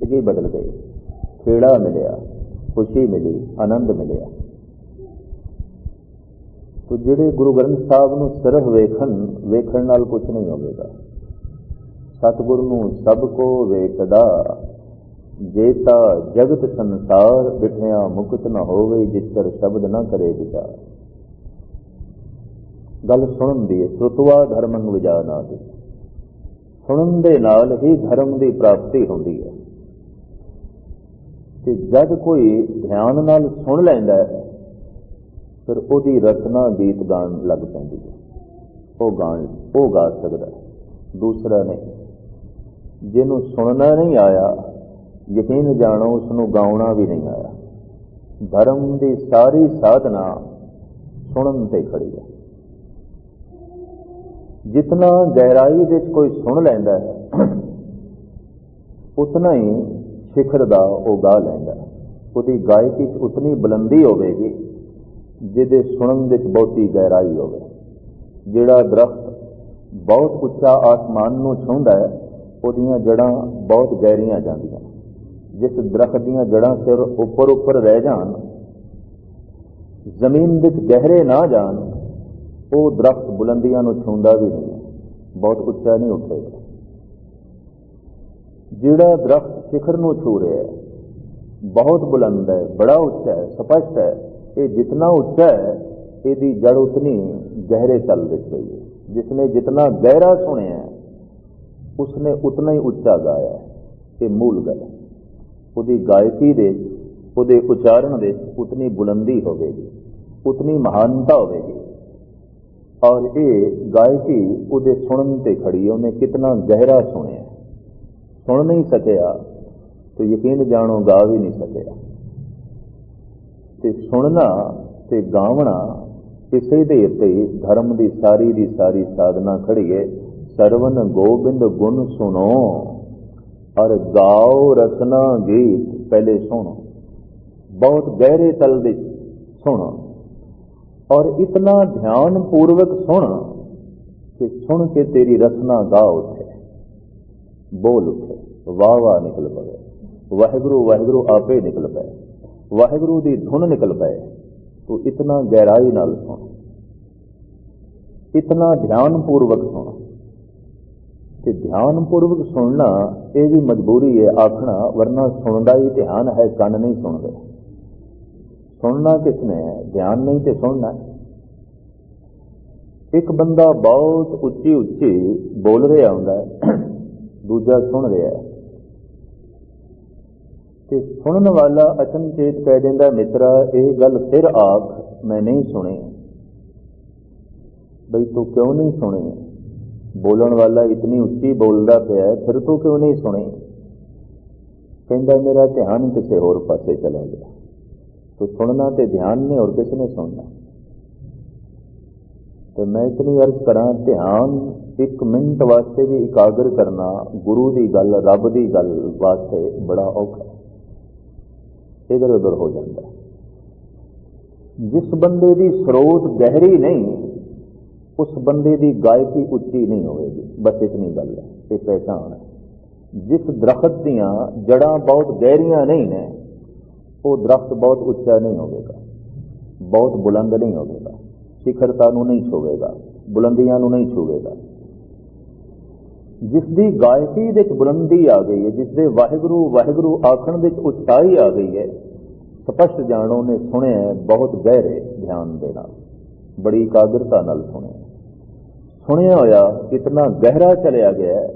ਇਹ ਬਦਲ ਗਏ ਖੇੜਾ ਮਿਲਿਆ, ਖੁਸ਼ੀ ਮਿਲੀ, ਆਨੰਦ ਮਿਲਿਆ। ਤੋ ਜਿਹੜੇ ਗੁਰੂ ਗ੍ਰੰਥ ਸਾਹਿਬ ਨੂੰ ਸਿਰਫ ਵੇਖਣ ਵੇਖਣ ਨਾਲ ਕੁਝ ਨਹੀਂ ਹੋਵੇਗਾ। ਸਤਿਗੁਰ ਨੂੰ ਸਭ ਕੋ ਵੇਖਦਾ ਜੇਤਾ ਜਗਤ ਸੰਸਾਰ ਬਿਠਿਆ ਮੁਕਤ ਨਾ ਹੋਵੇ ਜਿੱਤਰ ਸ਼ਬਦ ਨਾ ਕਰੇ ਵਿਚਾਰ ਗੱਲ ਸੁਣਨ ਦੀ ਸੁਤਵਾ ਧਰਮੰ ਵਿਜਾਨਾਦਿ ਸੁਣਨ ਦੇ ਨਾਲ ਹੀ ਧਰਮ ਦੀ ਪ੍ਰਾਪਤੀ ਹੁੰਦੀ ਹੈ। ਤੇ ਜਦ ਕੋਈ ਧਿਆਨ ਨਾਲ ਸੁਣ ਲੈਂਦਾ ਹੈ, ਫਿਰ ਉਹਦੀ ਰਚਨਾ ਗੀਤ ਗਾਣ ਲੱਗ ਪੈਂਦੀ ਹੈ। ਉਹ ਗਾਣ, ਉਹ ਗਾ ਸਕਦਾ ਦੂਸਰਾ ਨਹੀਂ। ਜਿਹਨੂੰ ਸੁਣਨਾ ਨਹੀਂ ਆਇਆ, ਯਕੀਨ ਜਾਣੋ ਉਸ ਨੂੰ ਗਾਉਣਾ ਵੀ ਨਹੀਂ ਆਇਆ। ਧਰਮ ਦੀ ਸਾਰੀ ਸਾਧਨਾ ਸੁਣਨ ਤੇ ਖੜੀ ਹੈ। ਜਿਤਨਾ ਗਹਿਰਾਈ ਵਿੱਚ ਕੋਈ ਸੁਣ ਲੈਂਦਾ ਹੈ, ਉਤਨਾ ਹੀ ਸਿਖਰ ਦਾ ਉਹ ਗਾ ਲੈਂਦਾ। ਉਹਦੀ ਗਾਇਕੀ 'ਚ ਉਤਨੀ ਬੁਲੰਦੀ ਹੋਵੇਗੀ ਜਿਹਦੇ ਸੁਣਨ ਵਿੱਚ ਬਹੁਤੀ ਗਹਿਰਾਈ ਹੋਵੇ। ਜਿਹੜਾ ਦਰਖਤ ਬਹੁਤ ਉੱਚਾ ਆਸਮਾਨ ਨੂੰ ਛੂੰਹਦਾ ਹੈ, ਉਹਦੀਆਂ ਜੜਾਂ ਬਹੁਤ ਗਹਿਰੀਆਂ ਜਾਂਦੀਆਂ। ਜਿਸ ਦਰਖਤ ਦੀਆਂ ਜੜਾਂ ਸਿਰ ਉੱਪਰ ਉੱਪਰ ਰਹਿ ਜਾਣ, ਜ਼ਮੀਨ ਵਿੱਚ ਗਹਿਰੇ ਨਾ ਜਾਣ, ਉਹ ਦਰਖਤ ਬੁਲੰਦੀਆਂ ਨੂੰ ਛੂੰਹਦਾ ਵੀ ਨਹੀਂ। ਬਹੁਤ ਉੱਚਾ ਨਹੀਂ ਉੱਠੇਗਾ। ਜਿਹੜਾ ਦਰਖਤ ਸਿਖਰ ਨੂੰ ਛੂ ਰਿਹਾ ਹੈ, ਬਹੁਤ ਬੁਲੰਦ ਹੈ, ਬੜਾ ਉੱਚਾ ਹੈ, ਸਪਸ਼ਟ ਹੈ, ਇਹ ਜਿੰਨਾ ਉੱਚਾ ਹੈ, ਇਹਦੀ ਜੜ ਉਤਨੀ ਗਹਿਰੇ ਤਲ ਵਿੱਚ ਗਈ ਹੈ। ਜਿਸਨੇ ਜਿੰਨਾ ਗਹਿਰਾ ਸੁਣਿਆ ਉਸਨੇ ਉਤਨਾ ਹੀ ਉੱਚਾ ਗਾਇਆ ਇਹ ਮੂਲ ਗੱਲ ਹੈ। ਉਹਦੀ ਗਾਇਕੀ ਦੇ, ਉਹਦੇ ਉਚਾਰਨ ਦੇ ਉਤਨੀ ਬੁਲੰਦੀ ਹੋਵੇਗੀ, ਉਤਨੀ ਮਹਾਨਤਾ ਹੋਵੇਗੀ। ਔਰ ਇਹ ਗਾਇਕੀ ਉਹਦੇ ਸੁਣਨ ਤੇ ਖੜੀ ਉਹਨੇ ਕਿਤਨਾ ਗਹਿਰਾ ਸੁਣਿਆ ਸੁਣ ਨਹੀਂ ਸਕਿਆ ਤੇ ਯਕੀਨ ਜਾਣੋ ਗਾ ਵੀ ਨਹੀਂ ਸਕਿਆ। ਤੇ ਸੁਣਨਾ ਤੇ ਗਾਵਣਾ ਇਸੇ ਦੇ ਉੱਤੇ ਧਰਮ ਦੀ ਸਾਰੀ ਦੀ ਸਾਰੀ ਸਾਧਨਾ ਖੜੀ ਹੈ ਸਰਵਨ ਗੋਬਿੰਦ ਗੁਣ ਸੁਣੋ ਔਰ ਗਾਓ ਰਸਨਾ ਗੀਤ ਪਹਿਲੇ ਸੁਣੋ। ਬਹੁਤ ਗਹਿਰੇ ਤਲ ਦੇ ਸੁਣੋ। ਔਰ ਇਤਨਾ ਧਿਆਨ ਪੂਰਵਕ ਸੁਣ ਕਿ ਸੁਣ ਕੇ ਤੇਰੀ ਰਸਨਾ ਗਾ ਉਠੇ ਬੋਲ ਉੱਠੇ, ਵਾਹ ਵਾਹ ਨਿਕਲ ਪਵੇ। ਵਾਹਿਗੁਰੂ ਵਾਹਿਗੁਰੂ ਆਪੇ ਨਿਕਲ ਪਏ। ਵਾਹਿਗੁਰੂ ਦੀ ਧੁਨ ਨਿਕਲ ਪਏ। ਤੂੰ ਇਤਨਾ ਗਹਿਰਾਈ ਨਾਲ ਸੁਣ। ਇਤਨਾ ਧਿਆਨ ਪੂਰਵਕ ਸੁਣ। ਤੇ ਧਿਆਨ ਪੂਰਵਕ ਸੁਣਨਾ, ਇਹ ਵੀ ਮਜਬੂਰੀ ਹੈ ਆਖਣਾ, ਵਰਨਾ ਸੁਣਦਾ ਹੀ ਧਿਆਨ ਹੈ, ਕੰਨ ਨਹੀਂ ਸੁਣਦੇ। ਸੁਣਨਾ ਕਿਸਨੇ ਹੈ? ਧਿਆਨ ਨਹੀਂ ਤੇ ਸੁਣਨਾ ਇੱਕ ਬੰਦਾ ਬਹੁਤ ਉੱਚੀ ਉੱਚੀ ਬੋਲ ਰਿਹਾ ਹੁੰਦਾ ਹੈ। ਦੂਜਾ ਸੁਣ ਰਿਹਾ ਹੈ। ਤੇ ਸੁਣਨ ਵਾਲਾ ਅਚਨਚੇਤ ਕਹਿ ਦਿੰਦਾ, ਮਿੱਤਰਾ, ਇਹ ਗੱਲ ਫਿਰ ਆਖ, ਮੈਂ ਨਹੀਂ ਸੁਣੀ। ਬਈ ਤੂੰ ਕਿਉਂ ਨਹੀਂ ਸੁਣੀ? ਬੋਲਣ ਵਾਲਾ ਇਤਨੀ ਉੱਚੀ ਬੋਲਦਾ ਪਿਆ ਫਿਰ ਤੂੰ ਕਿਉਂ ਨਹੀਂ ਸੁਣੀ? ਕਹਿੰਦਾ, ਮੇਰਾ ਧਿਆਨ ਕਿਸੇ ਹੋਰ ਪਾਸੇ ਚਲਾ ਗਿਆ। ਤੂੰ ਸੁਣਨਾ ਤੇ ਧਿਆਨ ਨੇ ਹੋਰ ਕਿਸੇ ਨੇ ਸੁਣਨਾ। ਤੇ ਮੈਂ ਇਤਨੀ ਅਰਜ਼ ਕਰਾਂ, ਧਿਆਨ ਇੱਕ ਮਿੰਟ ਵਾਸਤੇ ਵੀ ਇਕਾਗਰ ਕਰਨਾ ਗੁਰੂ ਦੀ ਗੱਲ, ਰੱਬ ਦੀ ਗੱਲ ਵਾਸਤੇ ਬੜਾ ਔਖਾ। ਇਧਰ ਉਧਰ ਹੋ ਜਾਂਦਾ। ਜਿਸ ਬੰਦੇ ਦੀ ਸਰੋਤ ਗਹਿਰੀ ਨਹੀਂ, ਉਸ ਬੰਦੇ ਦੀ ਗਾਇਕੀ ਉੱਚੀ ਨਹੀਂ ਹੋਵੇਗੀ। ਬਸ ਇਤਨੀ ਗੱਲ ਹੈ, ਇਹ ਪਹਿਚਾਨ ਹੈ। ਜਿਸ ਦਰਖਤ ਦੀਆਂ ਜੜਾਂ ਬਹੁਤ ਗਹਿਰੀਆਂ ਨਹੀਂ ਨੇ, ਉਹ ਦਰਖਤ ਬਹੁਤ ਉੱਚਾ ਨਹੀਂ ਹੋਵੇਗਾ। ਬਹੁਤ ਬੁਲੰਦ ਨਹੀਂ ਹੋਵੇਗਾ। ਸਿਖਰਤਾ ਨੂੰ ਨਹੀਂ ਛੂਵੇਗਾ, ਬੁਲੰਦੀਆਂ ਨੂੰ ਨਹੀਂ ਛੂਵੇਗਾ। ਜਿਸ ਦੀ ਗਾਇਕੀ ਦੇ ਇੱਕ ਬੁਲੰਦੀ ਆ ਗਈ ਹੈ ਜਿਸ ਦੇ ਵਾਹਿਗੁਰੂ ਵਾਹਿਗੁਰੂ ਆਖਣ ਦੇ ਵਿੱਚ ਉਚਾਈ ਆ ਗਈ ਹੈ, ਸਪਸ਼ਟ ਜਾਣੋ ਨੇ ਸੁਣਿਆ ਬਹੁਤ ਗਹਿਰੇ ਧਿਆਨ ਦੇ ਨਾਲ, ਬੜੀ ਇਕਾਗਰਤਾ ਨਾਲ ਸੁਣਿਆ ਸੁਣਿਆ ਹੋਇਆ ਇਤਨਾ ਗਹਿਰਾ ਚਲਿਆ ਗਿਆ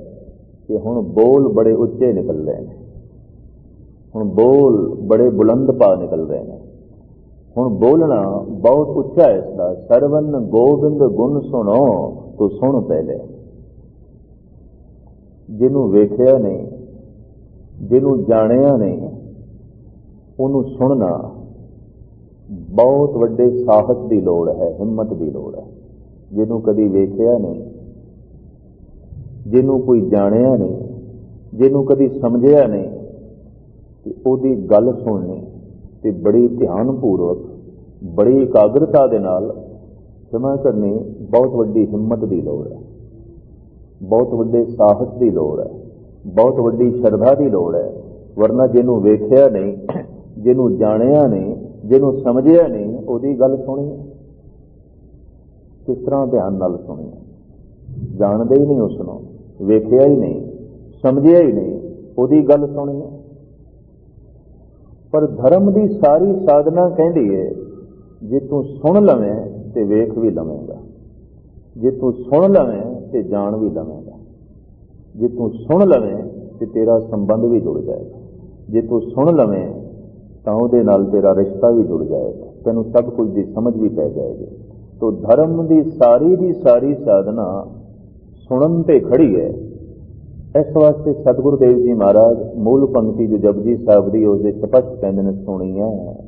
ਕਿ ਹੁਣ ਬੋਲ ਬੜੇ ਉੱਚੇ ਨਿਕਲ ਰਹੇ ਨੇ। ਹੁਣ ਬੋਲ ਬੜੇ ਬੁਲੰਦ ਪਾ ਨਿਕਲ ਰਹੇ ਨੇ। ਹੁਣ ਬੋਲਣਾ ਬਹੁਤ ਉੱਚਾ ਹੈ ਇਸ ਦਾ, ਸਰਵਨ ਗੋਬਿੰਦ ਗੁਣ ਸੁਣੋ, ਤੂੰ ਸੁਣ ਪਹਿਲੇ। ਜਿਹਨੂੰ ਵੇਖਿਆ ਨਹੀਂ, ਜਿਹਨੂੰ ਜਾਣਿਆ ਨਹੀਂ, ਉਹਨੂੰ ਸੁਣਨਾ ਬਹੁਤ ਵੱਡੇ ਸਾਹਸ ਦੀ ਲੋੜ ਹੈ, ਹਿੰਮਤ ਦੀ ਲੋੜ ਹੈ। ਜਿਹਨੂੰ ਕਦੀ ਵੇਖਿਆ ਨਹੀਂ, ਜਿਹਨੂੰ ਕੋਈ ਜਾਣਿਆ ਨਹੀਂ, ਜਿਹਨੂੰ ਕਦੀ ਸਮਝਿਆ ਨਹੀਂ, ਤੇ ਉਹਦੀ ਗੱਲ ਸੁਣਨੀ ਤੇ ਬੜੀ ਧਿਆਨ ਪੂਰਵਕ ਬੜੀ ਇਕਾਗਰਤਾ ਦੇ ਨਾਲ ਸਮਾਂ ਕਰਨੀ ਬਹੁਤ ਵੱਡੀ ਹਿੰਮਤ ਦੀ ਲੋੜ ਹੈ। ਬਹੁਤ ਵੱਡੇ ਸਾਹਸ ਦੀ ਲੋੜ ਹੈ, ਬਹੁਤ ਵੱਡੀ ਸ਼ਰਧਾ ਦੀ ਲੋੜ ਹੈ, ਵਰਨਾ ਜਿਹਨੂੰ ਵੇਖਿਆ ਨਹੀਂ, ਜਿਹਨੂੰ ਜਾਣਿਆ ਨਹੀਂ, ਜਿਹਨੂੰ ਸਮਝਿਆ ਨਹੀਂ, ਉਹਦੀ ਗੱਲ ਸੁਣੀ। ਕਿਸ ਤਰ੍ਹਾਂ ਧਿਆਨ ਨਾਲ ਸੁਣੀ? ਜਾਣਦੇ ਹੀ ਨਹੀਂ ਉਸ ਨੂੰ ਵੇਖਿਆ ਹੀ ਨਹੀਂ, ਸਮਝਿਆ ਹੀ ਨਹੀਂ, ਉਹਦੀ ਗੱਲ ਸੁਣੀ। ਪਰ ਧਰਮ ਦੀ ਸਾਰੀ ਸਾਧਨਾ ਕਹਿੰਦੀ ਹੈ ਜੇ ਤੂੰ ਸੁਣ ਲਵੇਂ ਤੇ ਵੇਖ ਵੀ ਲਵੇਂਗਾ। ਜੇ ਤੂੰ ਸੁਣ ਲਵੇਂ ਤੇ ਜਾਣ ਵੀ ਲਵੇਂਗਾ। ਜੇ ਤੂੰ ਸੁਣ ਲਵੇਂ ਤੇ ਤੇਰਾ ਸੰਬੰਧ ਵੀ ਜੁੜ ਜਾਏਗਾ। ਜੇ ਤੂੰ ਸੁਣ ਲਵੇਂ ਤਾਂ ਉਹਦੇ ਨਾਲ ਤੇਰਾ ਰਿਸ਼ਤਾ ਵੀ ਜੁੜ ਜਾਏਗਾ। ਤੈਨੂੰ ਸਭ ਕੁਝ ਦੀ ਸਮਝ ਵੀ ਪੈ ਜਾਏਗੀ। ਤੋ ਧਰਮ ਦੀ ਸਾਰੀ ਦੀ ਸਾਰੀ ਸਾਧਨਾ ਸੁਣਨ ਤੇ ਖੜੀ ਹੈ। ਇਸ ਵਾਸਤੇ ਸਤਿਗੁਰੂ ਦੇਵ ਜੀ ਮਹਾਰਾਜ ਮੂਲ ਪੰਕਤੀ ਜੋ ਜਪਜੀ ਸਾਹਿਬ ਦੀ ਉਹਦੇ ਸਪਸ਼ਟ ਕਹਿੰਦੇ ਨੇ, ਸੁਣੀ ਹੈ,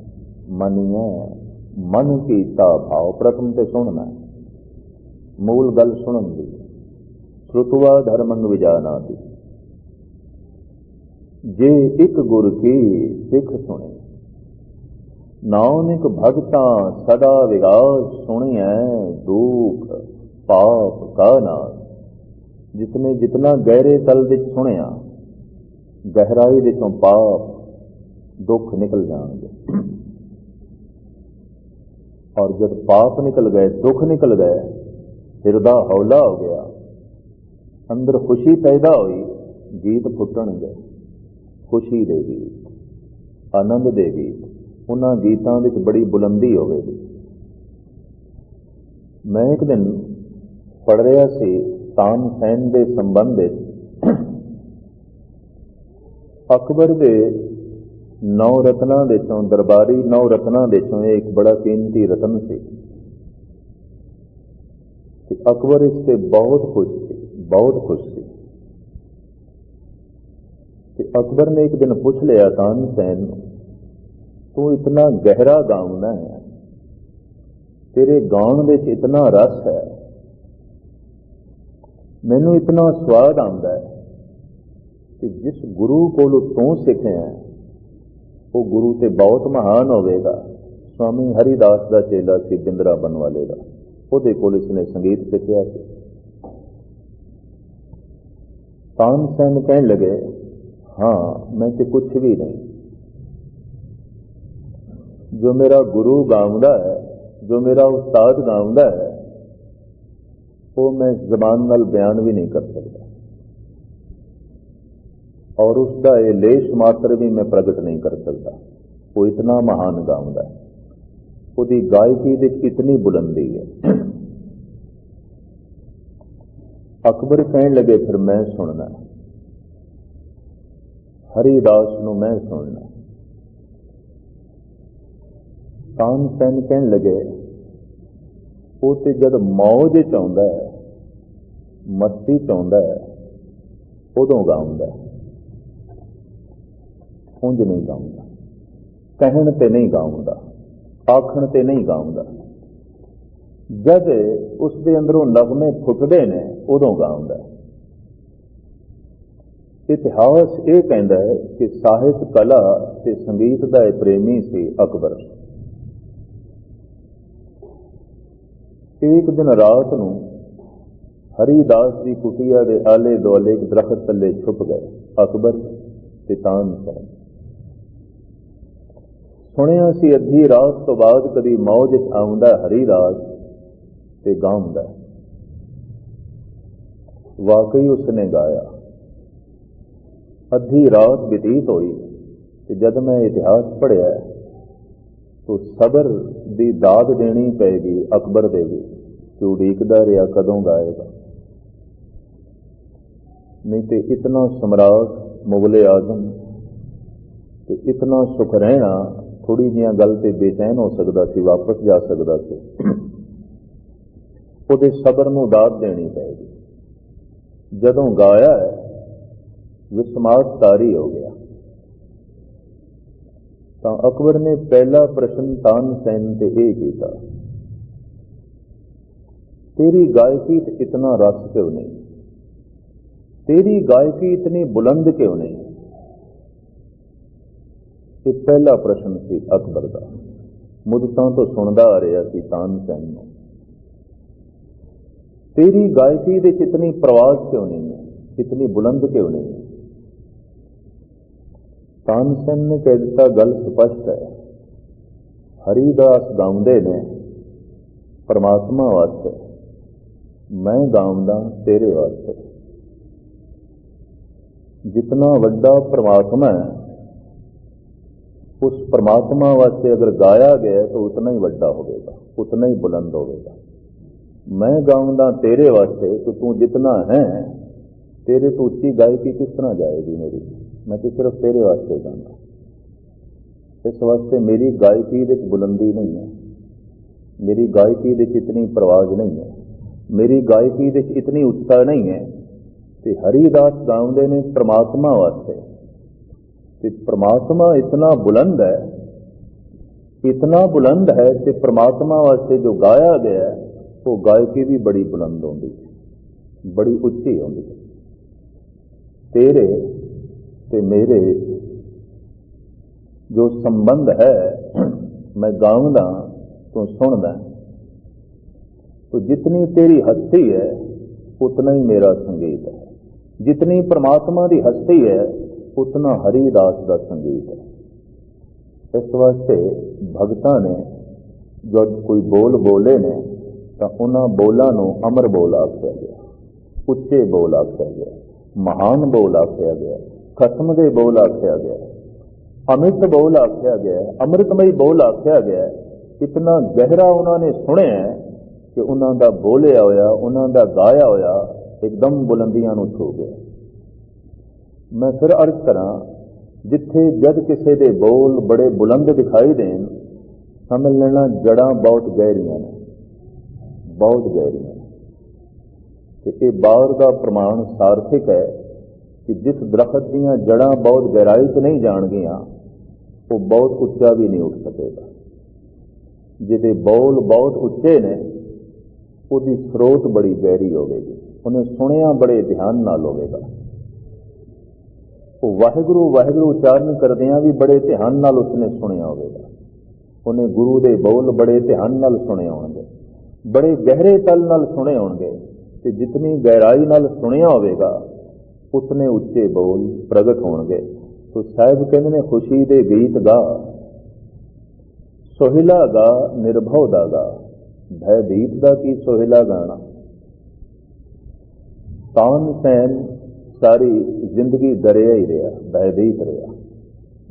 ਮਨੀ ਹੈ, ਮਨ ਕੀਤਾ ਭਾਵ, ਪ੍ਰਥਮ ਤੇ ਸੁਣਨਾ ਮੂਲ ਗੱਲ ਸੁਣਨ ਦੀ। ਸ਼੍ਰੁਤਵਾ ਧਰਮੰਗ ਵਿਜਾਨਾਤੀ। ਜੇ ਇੱਕ ਗੁਰ ਕੀ ਸਿੱਖ ਸੁਣੇ, ਨਾਨਕ ਭਗਤਾਂ ਸਦਾ ਵਿਗਾਸ ਸੁਣੀਐ, ਦੁਖ ਪਾਪ ਕਾ ਨਾਸ਼ ਜਿਤਨੇ ਜਿਤਨਾ ਗਹਿਰੇ ਤਲ ਵਿੱਚ ਸੁਣਿਆ, ਗਹਿਰਾਈ ਵਿੱਚੋਂ ਪਾਪ, ਦੁੱਖ ਨਿਕਲ ਜਾਣਗੇ। ਔਰ ਜਦ ਪਾਪ ਨਿਕਲ ਗਏ, ਦੁੱਖ ਨਿਕਲ ਗਏ ਹਿਰਦਾ ਹੌਲਾ ਹੋ ਗਿਆ। ਅੰਦਰ ਖੁਸ਼ੀ ਪੈਦਾ ਹੋਈ, ਗੀਤ ਫੁੱਟਣਗੇ ਖੁਸ਼ੀ ਦੇ ਗੀਤ, ਆਨੰਦ ਦੇ ਗੀਤ, ਉਹਨਾਂ ਗੀਤਾਂ ਵਿੱਚ ਬੜੀ ਬੁਲੰਦੀ ਹੋਵੇਗੀ। ਮੈਂ ਇੱਕ ਦਿਨ ਪੜ ਰਿਹਾ ਸੀ ਤਾਨ ਸੈਨ ਦੇ ਸੰਬੰਧ ਵਿੱਚ। ਅਕਬਰ ਦੇ ਨੌ ਰਤਨਾਂ ਦੇ ਚੋਂ, ਦਰਬਾਰੀ ਨੌ ਰਤਨਾਂ ਦੇ ਚੋਂ ਇਹ ਇੱਕ ਬੜਾ ਕੀਮਤੀ ਰਤਨ ਸੀ। ਤੇ ਅਕਬਰ ਇਸ ਤੇ ਬਹੁਤ ਖੁਸ਼ ਬਹੁਤ ਖੁਸ਼ ਸੀ। ਤੇ ਅਕਬਰ ਨੇ ਇੱਕ ਦਿਨ ਪੁੱਛ ਲਿਆ ਤਾਨ ਸੈਨ ਨੂੰ ਤੂੰ ਇਤਨਾ ਗਹਿਰਾ ਗਾਉਂਦਾ ਹੈ। ਤੇਰੇ ਗਾਉਣ ਵਿੱਚ ਇਤਨਾ ਰਸ ਹੈ। ਮੈਨੂੰ ਇਤਨਾ ਸਵਾਦ ਆਉਂਦਾ ਹੈ ਕਿ ਜਿਸ ਗੁਰੂ ਕੋਲੋਂ ਤੂੰ ਸਿੱਖਿਆ ਉਹ ਗੁਰੂ ਤੇ ਬਹੁਤ ਮਹਾਨ ਹੋਵੇਗਾ। ਸਵਾਮੀ ਹਰੀਦਾਸ ਦਾ ਚੇਲਾ ਸੀ ਬਿੰਦਰਾਬਨ ਵਾਲੇ ਦਾ। ਉਹਦੇ ਕੋਲ ਇਸਨੇ ਸੰਗੀਤ ਸਿੱਖਿਆ ਸੀ। ਤਾਨ ਸੈਨ ਕਹਿਣ ਲਗੇ ਹਾਂ ਮੈਂ ਤੇ ਕੁਝ ਵੀ ਨਹੀਂ ਜੋ ਮੇਰਾ ਗੁਰੂ ਗਾਉਂਦਾ ਹੈ ਜੋ ਮੇਰਾ ਉਸਤਾਦ ਗਾਉਂਦਾ ਹੈ ਉਹ ਮੈਂ ਜ਼ਬਾਨ ਨਾਲ ਬਿਆਨ ਵੀ ਨਹੀਂ ਕਰ ਸਕਦਾ ਔਰ ਉਸ ਦਾ ਇਹ ਲੇਸ਼ ਮਾਤਰ ਵੀ ਮੈਂ ਪ੍ਰਗਟ ਨਹੀਂ ਕਰ ਸਕਦਾ ਉਹ ਇਤਨਾ ਮਹਾਨ ਗਾਉਂਦਾ ਹੈ ਉਹਦੀ ਗਾਇਕੀ ਵਿੱਚ ਇਤਨੀ ਬੁਲੰਦੀ ਹੈ ਅਕਬਰ ਕਹਿਣ ਲੱਗੇ, ਫਿਰ ਮੈਂ ਸੁਣਨਾ ਹਰੀਦਾਸ ਨੂੰ ਮੈਂ ਸੁਣਨਾ ਕਾਨ ਸੈਨ ਕਹਿਣ ਲੱਗੇ, ਉਹ ਤੇ ਜਦ ਮੌਜ ਚ ਆਉਂਦਾ ਹੈ, ਮਸਤੀ ਚ ਆਉਂਦਾ ਹੈ, ਉਦੋਂ ਗਾਉਂਦਾ ਉਂਝ ਨਹੀਂ ਗਾਉਂਦਾ। ਕਹਿਣ ਤੇ ਨਹੀਂ ਗਾਉਂਦਾ, ਆਖਣ ਤੇ ਨਹੀਂ ਗਾਉਂਦਾ। ਜਦ ਉਸ ਦੇ ਅੰਦਰੋਂ ਨਗਮੇ ਫੁੱਟਦੇ ਨੇ, ਉਦੋਂ ਗਾਉਂਦਾ ਇਤਿਹਾਸ ਇਹ ਕਹਿੰਦਾ ਹੈ ਕਿ ਸਾਹਿਤ, ਕਲਾ ਤੇ ਸੰਗੀਤ ਦਾ ਇਹ ਪ੍ਰੇਮੀ ਸੀ ਅਕਬਰ। ਇੱਕ ਦਿਨ ਰਾਤ ਨੂੰ ਹਰੀਦਾਸ ਦੀ ਕੁਟੀਆ ਦੇ ਆਲੇ ਦੁਆਲੇ ਇੱਕ ਦਰਖਤ ਥੱਲੇ ਛੁਪ ਗਏ। ਅਕਬਰ ਤੇ ਤਾਨ ਸੈਨ ਸੁਣਿਆ ਸੀ ਅੱਧੀ ਰਾਤ ਤੋਂ ਬਾਅਦ ਕਦੀ ਮੌਜ ਚ ਆਉਂਦਾ ਹਰੀਦਾਸ ਤੇ ਗਾਉਂਦਾ ਵਾਕਈ ਉਸਨੇ ਗਾਇਆ। ਅੱਧੀ ਰਾਤ ਬਤੀਤ ਹੋਈ ਤੇ ਜਦ ਮੈਂ ਇਤਿਹਾਸ ਪੜ੍ਹਿਆ, ਤੋ ਸਬਰ ਦੀ ਦਾਦ ਦੇਣੀ ਪੈਗੀ, ਅਕਬਰ ਦੇ ਵੀ, ਕਿ ਉਡੀਕਦਾ ਰਿਹਾ ਕਦੋਂ ਗਾਏਗਾ। ਨਹੀਂ ਤੇ ਇਤਨਾ ਸਮਰਾਟ, ਮੁਗਲੇ ਆਜ਼ਮ, ਤੇ ਇਤਨਾ ਸੁਖ ਰਹਿਣਾ ਥੋੜੀ ਜੀਆਂ ਗੱਲ ਤੇ ਬੇਚੈਨ ਹੋ ਸਕਦਾ ਸੀ, ਵਾਪਸ ਜਾ ਸਕਦਾ ਸੀ। ਉਹਦੇ ਸਬਰ ਨੂੰ ਦਾਤ ਦੇਣੀ ਪੈਗੀ। ਜਦੋਂ ਗਾਇਆ ਵਿਸਮਾਤ ਤਾਰੀ ਹੋ ਗਿਆ। ਤਾਂ ਅਕਬਰ ਨੇ ਪਹਿਲਾ ਪ੍ਰਸ਼ਨ ਤਾਨ ਸੈਨ ਤੇ ਇਹ ਕੀਤਾ, ਤੇਰੀ ਗਾਇਕੀ ਤੇ ਇਤਨਾ ਰਸ ਕਿਉਂ ਨਹੀਂ? ਤੇਰੀ ਗਾਇਕੀ ਇਤਨੀ ਬੁਲੰਦ ਕਿਉਂ ਨਹੀਂ? ਇਹ ਪਹਿਲਾ ਪ੍ਰਸ਼ਨ ਸੀ ਅਕਬਰ ਦਾ। ਮੁੱਦਤਾਂ ਤੋਂ ਸੁਣਦਾ ਆ ਰਿਹਾ ਸੀ ਤਾਨ ਸੈਨ ਨੂੰ। ਤੇਰੀ ਗਾਇਕੀ ਵਿੱਚ ਇਤਨੀ ਪ੍ਰਵਾਜ਼ ਕਿਉਂ ਨਹੀਂ ਹੈ? ਕਿਤਨੀ ਬੁਲੰਦ ਕਿਉਂ ਨਹੀਂ ਹੈ? ਤਾਨਸੇਨ ਨੇ ਕਹਿ ਦਿੱਤਾ, ਗੱਲ ਸਪਸ਼ਟ ਹੈ। ਹਰੀਦਾਸ ਗਾਉਂਦੇ ਨੇ, ਪਰਮਾਤਮਾ ਵਾਸਤੇ। ਮੈਂ ਗਾਉਂਦਾ ਤੇਰੇ ਵਾਸਤੇ। ਜਿਤਨਾ ਵੱਡਾ ਪਰਮਾਤਮਾ ਹੈ, ਉਸ ਪਰਮਾਤਮਾ ਵਾਸਤੇ ਅਗਰ ਗਾਇਆ ਗਿਆ ਤਾਂ ਉਤਨਾ ਹੀ ਵੱਡਾ ਹੋਵੇਗਾ, ਉਤਨਾ ਹੀ ਬੁਲੰਦ ਹੋਵੇਗਾ। ਮੈਂ ਗਾਉਂਦਾ ਤੇਰੇ ਵਾਸਤੇ ਕਿ ਤੂੰ ਜਿਤਨਾ ਹੈ, ਤੇਰੇ ਤੋਂ ਉੱਚੀ ਗਾਇਕੀ ਕਿਸ ਤਰ੍ਹਾਂ ਜਾਏਗੀ ਮੇਰੀ? ਮੈਂ ਤਾਂ ਸਿਰਫ ਤੇਰੇ ਵਾਸਤੇ ਗਾਉਂਦਾ। ਇਸ ਵਾਸਤੇ ਮੇਰੀ ਗਾਇਕੀ ਵਿੱਚ ਬੁਲੰਦੀ ਨਹੀਂ ਹੈ। ਮੇਰੀ ਗਾਇਕੀ ਵਿੱਚ ਇਤਨੀ ਪ੍ਰਵਾਜ਼ ਨਹੀਂ ਹੈ। ਮੇਰੀ ਗਾਇਕੀ ਵਿੱਚ ਇਤਨੀ ਉੱਚਤਾ ਨਹੀਂ ਹੈ ਤੇ ਹਰੀਦਾਸ ਗਾਉਂਦੇ ਨੇ ਪ੍ਰਮਾਤਮਾ ਵਾਸਤੇ। ਤੇ ਪ੍ਰਮਾਤਮਾ ਇਤਨਾ ਬੁਲੰਦ ਹੈ, ਇਤਨਾ ਬੁਲੰਦ ਹੈ ਕਿ ਪ੍ਰਮਾਤਮਾ ਵਾਸਤੇ ਜੋ ਗਾਇਆ ਗਿਆ ਹੈ ਉਹ ਗਾਇਕੀ ਵੀ ਬੜੀ ਬੁਲੰਦ ਹੁੰਦੀ ਹੈ ਬੜੀ ਉੱਚੀ ਹੁੰਦੀ ਹੈ ਤੇਰੇ ਤੇ ਮੇਰੇ ਜੋ ਸੰਬੰਧ ਹੈ ਮੈਂ ਗਾਉਂਦਾ ਤੂੰ ਸੁਣਦਾ तो जितनी तेरी हस्ती है उतना ही मेरा संगीत है जितनी परमात्मा की हस्ती है उतना हरिदास का संगीत है इस वास्ते भगतां ने जब कोई बोल बोले ने ਤਾਂ ਉਹਨਾਂ ਬੋਲਾਂ ਨੂੰ ਅਮਰ ਬੋਲ ਆਖਿਆ ਗਿਆ, ਉੱਚੇ ਬੋਲ ਆਖਿਆ ਗਿਆ, ਮਹਾਨ ਬੋਲ ਆਖਿਆ ਗਿਆ, ਖਸਮ ਦੇ ਬੋਲ ਆਖਿਆ ਗਿਆ, ਅਮਿਤ ਬੋਲ ਆਖਿਆ ਗਿਆ, ਅੰਮ੍ਰਿਤਮਈ ਬੋਲ ਆਖਿਆ ਗਿਆ, ਇਤਨਾ ਗਹਿਰਾ ਉਹਨਾਂ ਨੇ ਸੁਣਿਆ ਕਿ ਉਹਨਾਂ ਦਾ ਬੋਲਿਆ ਹੋਇਆ, ਉਹਨਾਂ ਦਾ ਗਾਇਆ ਹੋਇਆ ਇੱਕਦਮ ਬੁਲੰਦੀਆਂ ਨੂੰ ਛੂ ਗਿਆ। ਮੈਂ ਫਿਰ ਅਰਜ਼ ਕਰਾਂ, ਜਿੱਥੇ ਜਦ ਕਿਸੇ ਦੇ ਬੋਲ ਬੜੇ ਬੁਲੰਦ ਦਿਖਾਈ ਦੇਣ, ਸਮਝ ਲੈਣਾ ਜੜਾਂ ਬਹੁਤ ਗਹਿਰੀਆਂ ਨੇ। ਬਹੁਤ ਗਹਿਰੀਆਂ ਨੇ ਤੇ ਇਹ ਬਾਹਰ ਦਾ ਪ੍ਰਮਾਣ ਸਾਰਥਿਕ ਹੈ ਕਿ ਜਿਸ ਦਰਖਤ ਦੀਆਂ ਜੜਾਂ ਬਹੁਤ ਗਹਿਰਾਈ 'ਚ ਨਹੀਂ ਜਾਣਗੀਆਂ, ਉਹ ਬਹੁਤ ਉੱਚਾ ਵੀ ਨਹੀਂ ਉੱਠ ਸਕੇਗਾ। ਜਿਹਦੇ ਬੋਲ ਬਹੁਤ ਉੱਚੇ ਨੇ, ਉਹਦੀ ਸਰੋਤ ਬੜੀ ਗਹਿਰੀ ਹੋਵੇਗੀ। ਉਹਨੇ ਸੁਣਿਆ ਬੜੇ ਧਿਆਨ ਨਾਲ ਹੋਵੇਗਾ। ਉਹ ਵਾਹਿਗੁਰੂ ਵਾਹਿਗੁਰੂ ਉਚਾਰਨ ਕਰਦਿਆਂ ਵੀ ਬੜੇ ਧਿਆਨ ਨਾਲ ਉਸਨੇ ਸੁਣਿਆ ਹੋਵੇਗਾ। ਉਹਨੇ ਗੁਰੂ ਦੇ ਬੋਲ ਬੜੇ ਧਿਆਨ ਨਾਲ ਸੁਣੇ ਹੋਣਗੇ। ਬੜੇ ਗਹਿਰੇ ਤਲ ਨਾਲ ਸੁਣੇ ਹੋਣਗੇ ਤੇ ਜਿਤਨੀ ਗਹਿਰਾਈ ਨਾਲ ਸੁਣਿਆ ਹੋਵੇਗਾ, ਉਤਨੇ ਉੱਚੇ ਬੋਲ ਪ੍ਰਗਟ ਹੋਣਗੇ। ਤੋ ਸਾਹਿਬ ਕਹਿੰਦੇ ਨੇ, ਖੁਸ਼ੀ ਦੇ ਗੀਤ ਗਾ। ਸੋਹਿਲਾ ਗਾ, ਨਿਰਭਉ ਦਾ ਗਾ। ਭੈਦੀਪ ਦਾ ਕੀ ਸੋਹਿਲਾ ਗਾਣਾ? ਤਾਨ ਸੈਨ ਸਾਰੀ ਜ਼ਿੰਦਗੀ ਦਰਿਆ ਹੀ ਰਿਹਾ ਭੈਦੀਪ ਰਿਹਾ।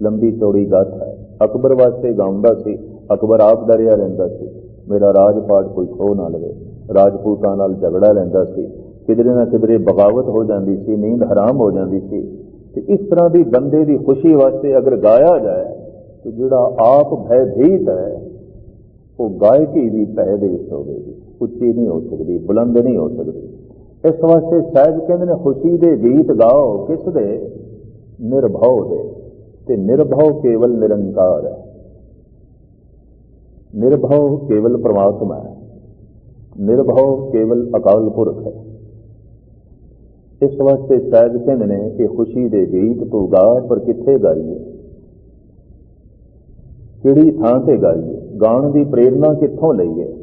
ਲੰਬੀ ਚੌੜੀ ਗਾਥਾ ਹੈ। ਅਕਬਰ ਵਾਸਤੇ ਗਾਉਂਦਾ ਸੀ, ਅਕਬਰ ਆਪ ਦਰਿਆ ਰਹਿੰਦਾ ਸੀ। ਮੇਰਾ ਰਾਜਪਾਟ ਕੋਈ ਖੋ ਨਾ ਲਵੇ। ਰਾਜਪੂਤਾਂ ਨਾਲ ਝਗੜਾ ਲੈਂਦਾ ਸੀ। ਕਿਧਰੇ ਨਾ ਕਿਧਰੇ ਬਗਾਵਤ ਹੋ ਜਾਂਦੀ ਸੀ, ਨੀਂਦ ਹਰਾਮ ਹੋ ਜਾਂਦੀ ਸੀ। ਤੇ ਇਸ ਤਰ੍ਹਾਂ ਦੀ ਬੰਦੇ ਦੀ ਖੁਸ਼ੀ ਵਾਸਤੇ ਅਗਰ ਗਾਇਆ ਜਾਏ, ਤੇ ਜਿਹੜਾ ਆਪ ਭੈਭੀਤ ਹੈ, ਉਹ ਗਾਇਕੀ ਵੀ ਭੈ ਦੇ ਵਿੱਚ ਹੋਵੇਗੀ ਉੱਚੀ ਨਹੀਂ ਹੋ ਸਕਦੀ, ਬੁਲੰਦ ਨਹੀਂ ਹੋ ਸਕਦੀ। ਇਸ ਵਾਸਤੇ ਸਾਹਿਬ ਕਹਿੰਦੇ ਨੇ, ਖੁਸ਼ੀ ਦੇ ਗੀਤ ਗਾਓ, ਕਿਸ ਦੇ? ਨਿਰਭਉ ਦੇ। ਤੇ ਨਿਰਭਉ ਕੇਵਲ ਨਿਰੰਕਾਰ ਹੈ। ਨਿਰਭਉ ਕੇਵਲ ਪ੍ਰਮਾਤਮਾ ਹੈ। ਨਿਰਭਉ ਕੇਵਲ ਅਕਾਲ ਪੁਰਖ ਹੈ। ਇਸ ਵਾਸਤੇ ਸਾਹਿਬ ਕਹਿੰਦੇ ਨੇ ਕਿ ਖੁਸ਼ੀ ਦੇ ਗੀਤ ਤੂੰ ਗਾ ਪਰ ਕਿੱਥੇ ਗਾਈਏ? ਕਿਹੜੀ ਥਾਂ ਤੇ ਗਾਈਏ? ਗਾਉਣ ਦੀ ਪ੍ਰੇਰਣਾ ਕਿੱਥੋਂ ਲਈਏ?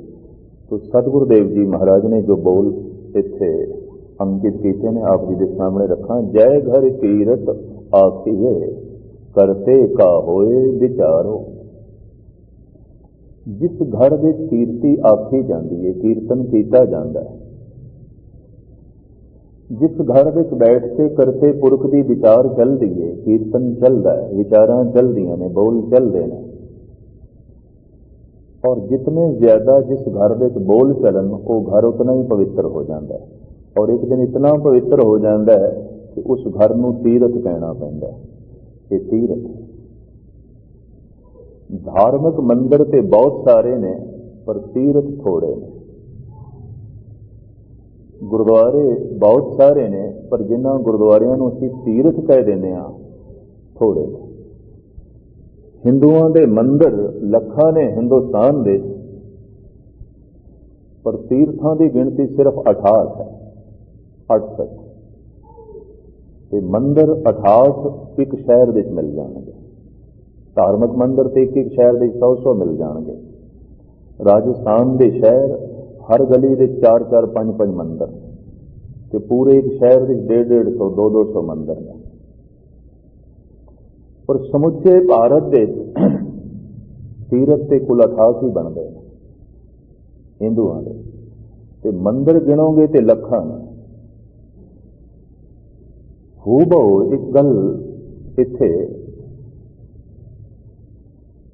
ਤੋ ਸਤਿਗੁਰੂ ਦੇਵ ਜੀ ਮਹਾਰਾਜ ਨੇ ਜੋ ਬੋਲ ਇੱਥੇ ਅੰਕਿਤ ਕੀਤੇ ਨੇ, ਆਪ ਜੀ ਦੇ ਸਾਹਮਣੇ ਰੱਖਾਂ, ਜੈ ਘਰ ਕੀਰਤ ਆਖੀਏ, ਕਰਤੇ ਕਾ ਹੋਏ ਵਿਚਾਰੋ। ਜਿਸ ਘਰ ਵਿੱਚ ਕੀਰਤੀ ਆਖੀ ਜਾਂਦੀ ਹੈ ਕੀਰਤਨ ਕੀਤਾ ਜਾਂਦਾ ਹੈ। ਜਿਸ ਘਰ ਵਿੱਚ ਬੈਠ ਕੇ ਕਰਤੇ ਪੁਰਖ ਦੀ ਵਿਚਾਰ ਚੱਲਦੀ ਹੈ ਕੀਰਤਨ ਚੱਲਦਾ ਹੈ, ਵਿਚਾਰਾਂ ਚੱਲਦੀਆਂ ਨੇ, ਬੋਲ ਚੱਲਦੇ ਨੇ। ਔਰ ਜਿਤਨੇ ਜ਼ਿਆਦਾ ਜਿਸ ਘਰ ਵਿੱਚ ਬੋਲ ਚੱਲਣ, ਉਹ ਘਰ ਉਤਨਾ ਹੀ ਪਵਿੱਤਰ ਹੋ ਜਾਂਦਾ ਹੈ। ਔਰ ਇੱਕ ਦਿਨ ਇਤਨਾ ਪਵਿੱਤਰ ਹੋ ਜਾਂਦਾ ਹੈ ਕਿ ਉਸ ਘਰ ਨੂੰ ਤੀਰਥ ਕਹਿਣਾ ਪੈਂਦਾ ਹੈ। ਇਹ ਤੀਰਥ ਧਾਰਮਿਕ ਮੰਦਰ ਤੇ ਬਹੁਤ ਸਾਰੇ ਨੇ, ਪਰ ਤੀਰਥ ਥੋੜੇ ਨੇ। ਗੁਰਦੁਆਰੇ ਬਹੁਤ ਸਾਰੇ ਨੇ, ਪਰ ਜਿਨ੍ਹਾਂ ਗੁਰਦੁਆਰਿਆਂ ਨੂੰ ਅਸੀਂ ਤੀਰਥ ਕਹਿ ਦਿੰਦੇ ਆ ਥੋੜੇ ਨੇ। ਹਿੰਦੂਆਂ ਦੇ ਮੰਦਰ ਲੱਖਾਂ ਨੇ ਹਿੰਦੁਸਤਾਨ ਦੇ, ਪਰ ਤੀਰਥਾਂ ਦੀ ਗਿਣਤੀ ਸਿਰਫ 68 ਹੈ 68 ਤੇ ਮੰਦਰ 68 ਇੱਕ ਸ਼ਹਿਰ ਵਿੱਚ ਮਿਲ ਜਾਣਗੇ। ਧਾਰਮਿਕ ਮੰਦਰ ਤੇ ਇੱਕ ਇੱਕ ਸ਼ਹਿਰ ਦੇ 100-100 ਮਿਲ ਜਾਣਗੇ। ਰਾਜਸਥਾਨ ਦੇ ਸ਼ਹਿਰ, ਹਰ ਗਲੀ ਦੇ 4-4 5-5 ਮੰਦਰ। ਤੇ ਪੂਰੇ ਇੱਕ ਸ਼ਹਿਰ ਵਿੱਚ 150 200 ਮੰਦਰ ਨੇ। ਪਰ ਸਮੁੱਚੇ ਭਾਰਤ ਦੇ ਤੀਰਥ ਤੇ ਕੁਲ 88 ਬਣਦੇ ਨੇ, ਹਿੰਦੂਆਂ ਦੇ। ਤੇ ਮੰਦਰ ਗਿਣੋਗੇ ਤੇ ਲੱਖਾਂ ਨੇ। ਹੂਬਹੂ ਇੱਕ ਗੱਲ ਇੱਥੇ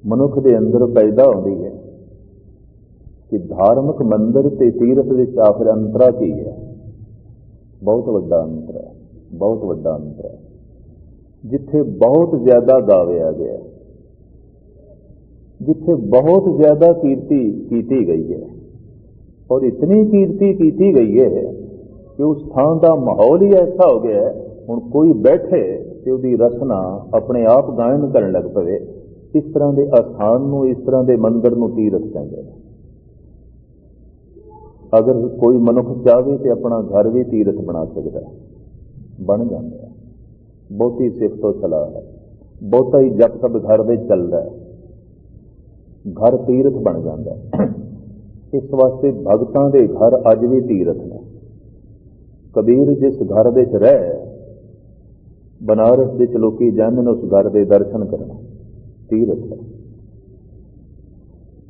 ਮਨੁੱਖ ਦੇ ਅੰਦਰ ਪੈਦਾ ਹੁੰਦੀ ਹੈ ਕਿ ਧਾਰਮਿਕ ਮੰਦਰ ਤੇ ਤੀਰਥ ਦੇ ਆਖਰ ਅੰਤਰਾ ਕੀ ਹੈ? ਬਹੁਤ ਵੱਡਾ ਅੰਤਰ ਹੈ, ਬਹੁਤ ਵੱਡਾ ਅੰਤਰ ਹੈ। ਜਿੱਥੇ ਬਹੁਤ ਜ਼ਿਆਦਾ ਗਾਵਿਆ ਗਿਆ ਜਿੱਥੇ ਬਹੁਤ ਜ਼ਿਆਦਾ ਕੀਰਤੀ ਕੀਤੀ ਗਈ ਹੈ ਔਰ ਇਤਨੀ ਕੀਰਤੀ ਕੀਤੀ ਗਈ ਹੈ ਕਿ ਉਸ ਥਾਂ ਦਾ ਮਾਹੌਲ ਹੀ ਐਸਾ ਹੋ ਗਿਆ ਹੁਣ ਕੋਈ ਬੈਠੇ ਤੇ ਉਹਦੀ ਰਚਨਾ ਆਪਣੇ ਆਪ ਗਾਇਨ ਕਰਨ ਲੱਗ ਪਵੇ। ਇਸ ਤਰ੍ਹਾਂ ਦੇ ਅਸਥਾਨ ਨੂੰ, ਇਸ ਤਰ੍ਹਾਂ ਦੇ ਮੰਦਰ ਨੂੰ ਤੀਰਥ ਕਹਿੰਦੇ ਨੇ। ਅਗਰ ਕੋਈ ਮਨੁੱਖ ਚਾਹਵੇ ਤੇ ਆਪਣਾ ਘਰ ਵੀ ਤੀਰਥ ਬਣਾ ਸਕਦਾ ਹੈ। ਬਣ ਜਾਂਦਾ ਹੈ। ਬਹੁਤੀ ਸਿੱਖ ਤੋਂ ਸਲਾਹ ਹੈ। ਬਹੁਤਾ ਹੀ ਜਪ ਤਪ ਘਰ ਵਿੱਚ ਚੱਲਦਾ ਹੈ। ਘਰ ਤੀਰਥ ਬਣ ਜਾਂਦਾ ਹੈ। ਇਸ ਵਾਸਤੇ ਭਗਤਾਂ ਦੇ ਘਰ ਅੱਜ ਵੀ ਤੀਰਥ ਨੇ। ਕਬੀਰ ਜਿਸ ਘਰ ਵਿੱਚ ਰਹਿ, ਬਨਾਰਸ ਵਿੱਚ ਲੋਕੀ ਜਾਂਦੇ ਨੇ ਉਸ ਘਰ ਦੇ ਦਰਸ਼ਨ ਕਰਨ। ਤੀਰਥ ਹੈ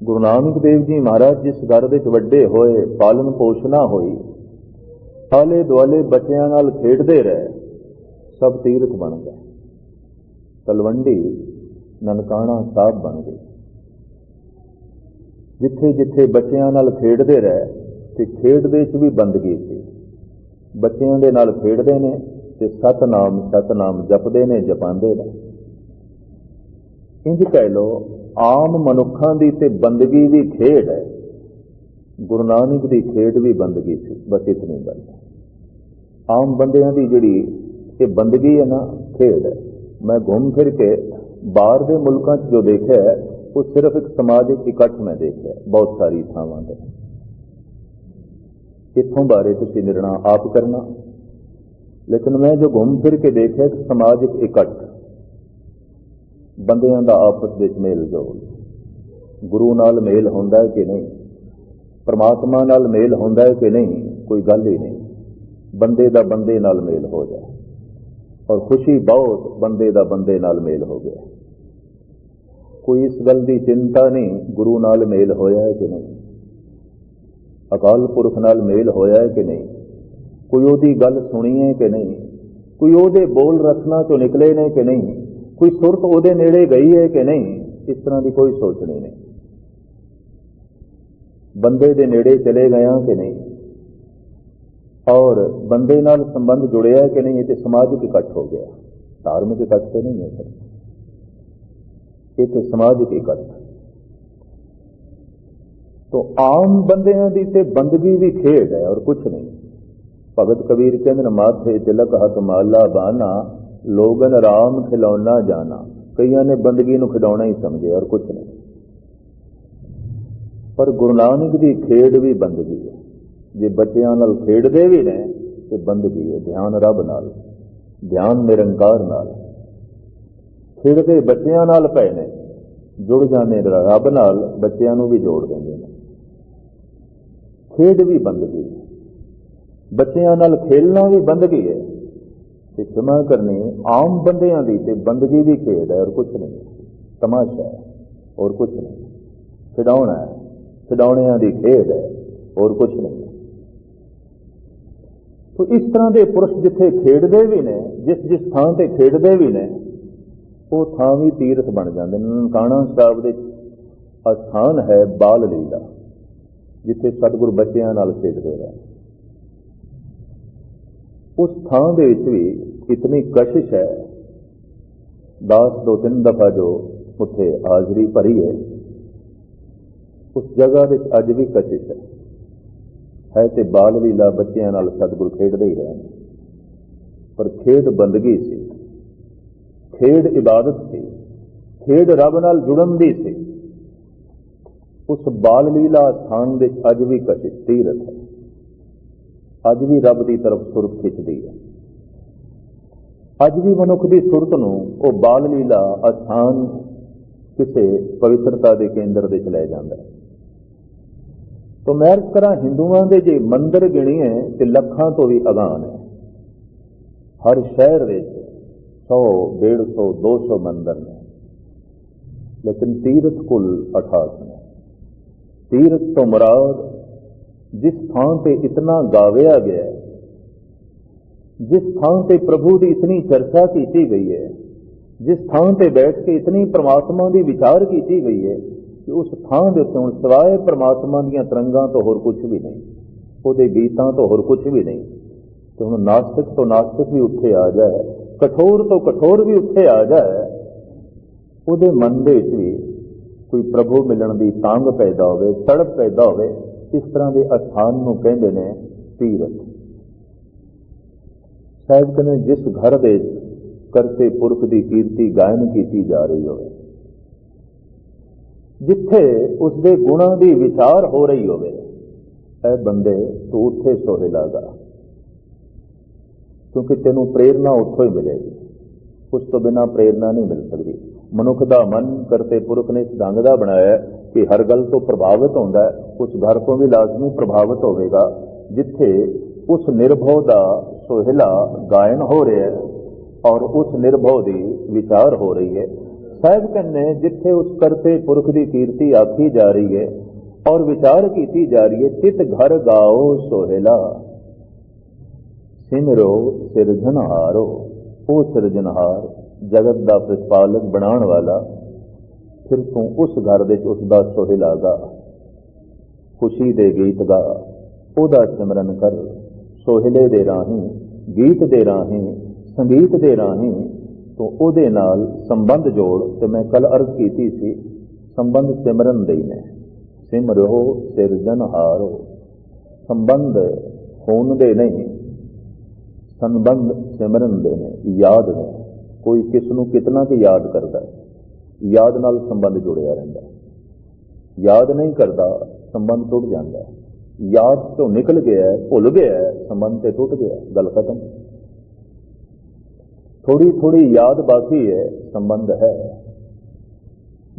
ਗੁਰੂ ਨਾਨਕ ਦੇਵ ਜੀ ਮਹਾਰਾਜ ਜਿਸ ਘਰ ਵਿੱਚ ਵੱਡੇ ਹੋਏ, ਪਾਲਣ ਪੋਸ਼ਣਾ ਹੋਈ ਆਲੇ ਦੁਆਲੇ ਬੱਚਿਆਂ ਨਾਲ ਖੇਡਦੇ ਰਹੇ, ਸਭ ਤੀਰਥ ਬਣ ਗਏ। ਤਲਵੰਡੀ, ਨਨਕਾਣਾ ਸਾਹਿਬ ਬਣ ਗਈ ਜਿੱਥੇ ਜਿੱਥੇ ਬੱਚਿਆਂ ਨਾਲ ਖੇਡਦੇ ਰਹੇ ਤੇ ਖੇਡਦੇ 'ਚ ਵੀ ਬੰਦਗੀ ਸੀ, ਬੱਚਿਆਂ ਦੇ ਨਾਲ ਖੇਡਦੇ ਨੇ ਤੇ ਸਤਨਾਮ ਸਤਨਾਮ ਜਪਦੇ ਨੇ, ਜਪਾਉਂਦੇ ਨੇ। ਇੰਜ ਕਹਿ ਲੋ ਆਮ ਮਨੁੱਖਾਂ ਦੀ ਤੇ ਬੰਦਗੀ ਦੀ ਖੇਡ ਹੈ। ਗੁਰੂ ਨਾਨਕ ਦੀ ਖੇਡ ਵੀ ਬੰਦਗੀ ਸੀ, ਬਸ ਇਤਨੀ ਗੱਲ। ਆਮ ਬੰਦਿਆਂ ਦੀ ਜਿਹੜੀ ਇਹ ਬੰਦਗੀ ਹੈ ਨਾ, ਖੇਡ ਹੈ। ਮੈਂ ਘੁੰਮ ਫਿਰ ਕੇ ਬਾਹਰ ਦੇ ਮੁਲਕਾਂ 'ਚ ਜੋ ਦੇਖਿਆ ਉਹ ਸਿਰਫ ਇੱਕ ਸਮਾਜਿਕ ਇਕੱਠ ਮੈਂ ਦੇਖਿਆ ਬਹੁਤ ਸਾਰੀ ਥਾਵਾਂ ਤੇ। ਇੱਥੋਂ ਬਾਰੇ ਤੁਸੀਂ ਨਿਰਣਾ ਆਪ ਕਰਨਾ। ਲੇਕਿਨ ਮੈਂ ਜੋ ਘੁੰਮ ਫਿਰ ਕੇ ਦੇਖਿਆ, ਇੱਕ ਸਮਾਜਿਕ ਇਕੱਠ। ਬੰਦਿਆਂ ਦਾ ਆਪਸ ਵਿੱਚ ਮੇਲ ਜੋਲ। ਗੁਰੂ ਨਾਲ ਮੇਲ ਹੁੰਦਾ ਕਿ ਨਹੀਂ? ਪਰਮਾਤਮਾ ਨਾਲ ਮੇਲ ਹੁੰਦਾ ਹੈ ਕਿ ਨਹੀਂ? ਕੋਈ ਗੱਲ ਹੀ ਨਹੀਂ। ਬੰਦੇ ਦਾ ਬੰਦੇ ਨਾਲ ਮੇਲ ਹੋ ਜਾਏ ਔਰ ਖੁਸ਼ੀ ਬਹੁਤ ਬੰਦੇ ਦਾ ਬੰਦੇ ਨਾਲ ਮੇਲ ਹੋ ਗਿਆ। ਕੋਈ ਇਸ ਗੱਲ ਦੀ ਚਿੰਤਾ ਨਹੀਂ, ਗੁਰੂ ਨਾਲ ਮੇਲ ਹੋਇਆ ਹੈ ਕਿ ਨਹੀਂ? ਅਕਾਲ ਪੁਰਖ ਨਾਲ ਮੇਲ ਹੋਇਆ ਹੈ ਕਿ ਨਹੀਂ? ਕੋਈ ਉਹਦੀ ਗੱਲ ਸੁਣੀ ਹੈ ਕਿ ਨਹੀਂ? ਕੋਈ ਉਹਦੇ ਬੋਲ ਰਸਨਾ ਚੋਂ ਨਿਕਲੇ ਨੇ ਕਿ ਨਹੀਂ? ਕੋਈ ਸੁਰਤ ਉਹਦੇ ਨੇੜੇ ਗਈ ਹੈ ਕਿ ਨਹੀਂ, ਇਸ ਤਰ੍ਹਾਂ ਦੀ ਕੋਈ ਸੋਚਣੀ ਨਹੀਂ ਬੰਦੇ ਦੇ ਨੇੜੇ ਚਲੇ ਗਿਆ ਕਿ ਨਹੀਂ? ਔਰ ਬੰਦੇ ਨਾਲ ਸੰਬੰਧ ਜੁੜਿਆ ਕਿ ਨਹੀਂ, ਇਹ ਤੇ ਸਮਾਜਿਕ ਇਕੱਠ ਹੋ ਗਿਆ। ਧਾਰਮਿਕ ਇਕੱਠ ਤੇ ਨਹੀਂ ਹੈ। ਇਹ ਤੇ ਸਮਾਜਿਕ ਇਕੱਠ। ਤੋ ਆਮ ਬੰਦਿਆਂ ਦੀ ਤੇ ਬੰਦਗੀ ਵੀ ਖੇਡ ਹੈ ਔਰ ਕੁਝ ਨਹੀਂ। ਭਗਤ ਕਬੀਰ ਕਹਿੰਦੇ ਨੇ, ਮਾਥੇ ਤਿਲਕ ਹੱਥ ਮਾਲਾ ਬਾਨਾ। ਲੋਗਨ ਰਾਮ ਖਿਲਾਉਣਾ ਜਾਣਾ। ਕਈਆਂ ਨੇ ਬੰਦਗੀ ਨੂੰ ਖਿਡੌਣਾ ਹੀ ਸਮਝਿਆ ਔਰ ਕੁਝ ਨਹੀਂ। ਪਰ ਗੁਰੂ ਨਾਨਕ ਦੀ ਖੇਡ ਵੀ ਬੰਦਗੀ ਹੈ। ਜੇ ਬੱਚਿਆਂ ਨਾਲ ਖੇਡਦੇ ਵੀ ਨੇ, ਤੇ ਬੰਦਗੀ ਹੈ। ਧਿਆਨ ਰੱਬ ਨਾਲ, ਧਿਆਨ ਨਿਰੰਕਾਰ ਨਾਲ। ਖੇਡਦੇ ਬੱਚਿਆਂ ਨਾਲ ਪਏ ਨੇ, ਜੁੜ ਜਾਂਦੇ ਰੱਬ ਨਾਲ, ਬੱਚਿਆਂ ਨੂੰ ਵੀ ਜੋੜ ਦਿੰਦੇ ਨੇ। ਖੇਡ ਵੀ ਬੰਦਗੀ ਹੈ। ਬੱਚਿਆਂ ਨਾਲ ਖੇਲਣਾ ਵੀ ਬੰਦਗੀ ਹੈ। ਤੇ ਖਿਮਾ ਕਰਨੀ ਆਮ ਬੰਦਿਆਂ ਦੀ ਤੇ ਬੰਦਗੀ ਦੀ ਖੇਡ ਹੈ ਔਰ ਕੁਛ ਨਹੀਂ। ਤਮਾਸ਼ਾ ਹੈ ਔਰ ਕੁਛ ਨਹੀਂ। ਖਿਡਾਉਣਾ ਹੈ ਖਿਡਾਉਣਿਆਂ ਦੀ ਖੇਡ ਹੈ ਔਰ ਕੁਛ ਨਹੀਂ। ਤੋ ਇਸ ਤਰ੍ਹਾਂ ਦੇ ਪੁਰਸ਼ ਜਿੱਥੇ ਖੇਡਦੇ ਵੀ ਨੇ, ਜਿਸ ਜਿਸ ਥਾਂ ਤੇ ਖੇਡਦੇ ਵੀ ਨੇ, ਉਹ ਥਾਂ ਵੀ ਤੀਰਥ ਬਣ ਜਾਂਦੇ ਨੇ। ਨਨਕਾਣਾ ਸਾਹਿਬ ਦੇ ਅਸਥਾਨ ਹੈ ਬਾਲ ਲੀਲਾ ਜਿੱਥੇ ਸਤਿਗੁਰ ਬੱਚਿਆਂ ਨਾਲ ਖੇਡਦੇ ਰਹੇ ਉਸ ਥਾਂ ਦੇ ਵਿੱਚ ਵੀ ਇਤਨੀ ਕਸ਼ਿਸ਼ ਹੈ। ਦਾਸ ਦੋ ਤਿੰਨ ਦਫਾ ਜੋ ਉੱਥੇ ਹਾਜ਼ਰੀ ਭਰੀ ਹੈ, ਉਸ ਜਗ੍ਹਾ ਵਿੱਚ ਅੱਜ ਵੀ ਕਸ਼ਿਸ਼ ਹੈ। ਹੈ ਤੇ ਬਾਲ ਲੀਲਾ ਬੱਚਿਆਂ ਨਾਲ ਸਤਿਗੁਰ ਖੇਡਦੇ ਹੀ ਰਹੇ ਪਰ ਖੇਡ ਬੰਦਗੀ ਸੀ। ਖੇਡ ਇਬਾਦਤ ਸੀ। ਖੇਡ ਰੱਬ ਨਾਲ ਜੁੜਨ ਦੀ ਸੀ। ਉਸ ਬਾਲ ਲੀਲਾ ਸਥਾਨ ਵਿੱਚ ਅੱਜ ਵੀ ਕਸ਼ਿਸ਼ ਤੀਰਥ ਹੈ। ਅੱਜ ਵੀ ਰੱਬ ਦੀ ਤਰਫ ਸੁਰਤ ਖਿੱਚਦੀ ਹੈ। ਅੱਜ ਵੀ ਮਨੁੱਖ ਦੀ ਸੁਰਤ ਨੂੰ ਉਹ ਬਾਲ ਲੀਲਾ ਅਸਥਾਨ ਕਿਸੇ ਪਵਿੱਤਰਤਾ ਦੇ ਕੇਂਦਰ ਵਿੱਚ ਲੈ ਜਾਂਦਾ ਹੈ। ਤੋ ਮੈਂ ਅਰਜ਼ ਕਰਾਂ ਹਿੰਦੂਆਂ ਦੇ ਜੇ ਮੰਦਰ ਗਿਣੀਏ ਤੇ ਲੱਖਾਂ ਤੋਂ ਵੀ ਅਗਾਨ ਹੈ ਹਰ ਸ਼ਹਿਰ ਵਿੱਚ 100 150 200 ਮੰਦਰ ਨੇ। ਲੇਕਿਨ ਤੀਰਥ ਕੁਲ 68 ਨੇ। ਤੀਰਥ ਤੋਂ ਮਰਾਦ ਜਿਸ ਥਾਂ ਤੇ ਇਤਨਾ ਗਾਵਿਆ ਗਿਆ ਹੈ ਜਿਸ ਥਾਂ ਤੇ ਪ੍ਰਭੂ ਦੀ ਇਤਨੀ ਚਰਚਾ ਕੀਤੀ ਗਈ ਹੈ ਜਿਸ ਥਾਂ ਤੇ ਬੈਠ ਕੇ ਇਤਨੀ ਪ੍ਰਮਾਤਮਾ ਦੀ ਵਿਚਾਰ ਕੀਤੀ ਗਈ ਹੈ ਕਿ ਉਸ ਥਾਂ ਦੇ ਉੱਤੇ ਹੁਣ ਸਿਵਾਏ ਪ੍ਰਮਾਤਮਾ ਦੀਆਂ ਤਰੰਗਾਂ ਤੋਂ ਹੋਰ ਕੁਝ ਵੀ ਨਹੀਂ ਉਹਦੇ ਗੀਤਾਂ ਤੋਂ ਹੋਰ ਕੁਝ ਵੀ ਨਹੀਂ ਤੇ ਹੁਣ ਨਾਸਤਿਕ ਤੋਂ ਨਾਸਤਿਕ ਵੀ ਉੱਥੇ ਆ ਜਾਏ ਕਠੋਰ ਤੋਂ ਕਠੋਰ ਵੀ ਉੱਥੇ ਆ ਜਾਏ ਉਹਦੇ ਮਨ ਦੇ ਵਿੱਚ ਵੀ ਕੋਈ ਪ੍ਰਭੂ ਮਿਲਣ ਦੀ ਤਾਂਗ ਪੈਦਾ ਹੋਵੇ ਤੜਪ ਪੈਦਾ ਹੋਵੇ ਇਸ ਤਰ੍ਹਾਂ ਦੇ ਅਸਥਾਨ ਨੂੰ ਕਹਿੰਦੇ ਨੇ ਤੀਰਥ ਸਾਹਿਬ ਕਹਿੰਦੇ ਜਿਸ ਘਰ ਦੇ ਕਰਤੇ ਪੁਰਖ ਦੀ ਕੀਰਤੀ ਗਾਇਨ ਕੀਤੀ ਜਾ ਰਹੀ ਹੋਵੇ, ਜਿੱਥੇ ਉਸ ਦੇ ਗੁਣਾਂ ਦੀ ਵਿਚਾਰ ਹੋ ਰਹੀ ਹੋਵੇ ਇਹ ਬੰਦੇ ਤੂੰ ਉੱਥੇ ਸੋਹੇ ਲਾਗਾ ਕਿਉਂਕਿ ਤੈਨੂੰ ਪ੍ਰੇਰਣਾ ਉੱਥੋਂ ਹੀ ਮਿਲੇਗੀ। ਉਸ ਤੋਂ ਬਿਨਾ ਪ੍ਰੇਰਣਾ ਨਹੀਂ ਮਿਲ ਸਕਦੀ। ਮਨੁੱਖ ਦਾ ਮਨ ਕਰਤੇ ਪੁਰਖ ਨੇ ਇਸ ਢੰਗ ਦਾ ਬਣਾਇਆ ਕਿ ਹਰ ਗੱਲ ਤੋਂ ਪ੍ਰਭਾਵਿਤ ਹੁੰਦਾ ਉਸ ਘਰ ਤੋਂ ਵੀ ਲਾਜ਼ਮੀ ਪ੍ਰਭਾਵਿਤ ਹੋਵੇਗਾ, ਜਿੱਥੇ ਉਸ ਨਿਰਭਉ ਦਾ ਸੋਹਿਲਾ ਗਾਇਨ ਹੋ ਰਿਹਾ ਹੈ ਔਰ ਉਸ ਨਿਰਭਉ ਦੀ ਵਿਚਾਰ ਹੋ ਰਹੀ ਹੈ। ਸਾਹਿਬ ਕਹਿੰਦੇ ਜਿੱਥੇ ਉਸ ਕਰਤੇ ਪੁਰਖ ਦੀ ਕੀਰਤੀ ਆਖੀ ਜਾ ਰਹੀ ਹੈ ਔਰ ਵਿਚਾਰ ਕੀਤੀ ਜਾ ਰਹੀ ਹੈ, ਤਿਤ ਘਰ ਗਾਓ ਸੋਹਿਲਾ ਸਿਮਰੋ ਸਿਰਜਣਹਾਰੋ ਉਹ ਸਿਰਜਣਹਾਰ, ਜਗਤ ਦਾ ਪ੍ਰਤਪਾਲਕ ਬਣਾਉਣ ਵਾਲਾ, ਫਿਰ ਤੂੰ ਉਸ ਘਰ ਦੇ ਵਿੱਚ ਉਸ ਦਾ ਸੋਹਿਲਾ ਗਾ। ਖੁਸ਼ੀ ਦੇ ਗੀਤ ਗਾ, ਉਹਦਾ ਸਿਮਰਨ ਕਰ। ਸੋਹਿਲੇ ਦੇ ਰਾਹੀਂ, ਗੀਤ ਦੇ ਰਾਹੀਂ, ਸੰਗੀਤ ਦੇ ਰਾਹੀਂ, ਤੋਂ ਉਹਦੇ ਨਾਲ ਸੰਬੰਧ ਜੋੜ ਤੇ ਮੈਂ ਕੱਲ ਅਰਜ਼ ਕੀਤੀ ਸੀ, ਸੰਬੰਧ ਸਿਮਰਨ ਦੇ ਹੀ ਨੇ ਸਿਮਰੋ ਸਿਰਜਨ ਹਾਰੋ। ਸੰਬੰਧ ਹੋਣ ਦੇ ਨਹੀਂ, ਸੰਬੰਧ ਸਿਮਰਨ ਦੇ ਨੇ ਯਾਦ ਨੇ ਕੋਈ ਕਿਸ ਨੂੰ ਕਿਤਨਾ ਕਿ ਯਾਦ ਕਰਦਾ ਯਾਦ ਨਾਲ ਸੰਬੰਧ ਜੁੜਿਆ ਰਹਿੰਦਾ ਯਾਦ ਨਹੀਂ ਕਰਦਾ, ਸੰਬੰਧ ਟੁੱਟ ਜਾਂਦਾ ਹੈ। ਯਾਦ ਤੋਂ ਨਿਕਲ ਗਿਆ ਭੁੱਲ ਗਿਆ ਸੰਬੰਧ ਤੇ ਟੁੱਟ ਗਿਆ ਗੱਲ ਖਤਮ। ਥੋੜੀ ਥੋੜੀ ਯਾਦ ਬਾਕੀ ਹੈ, ਸੰਬੰਧ ਹੈ।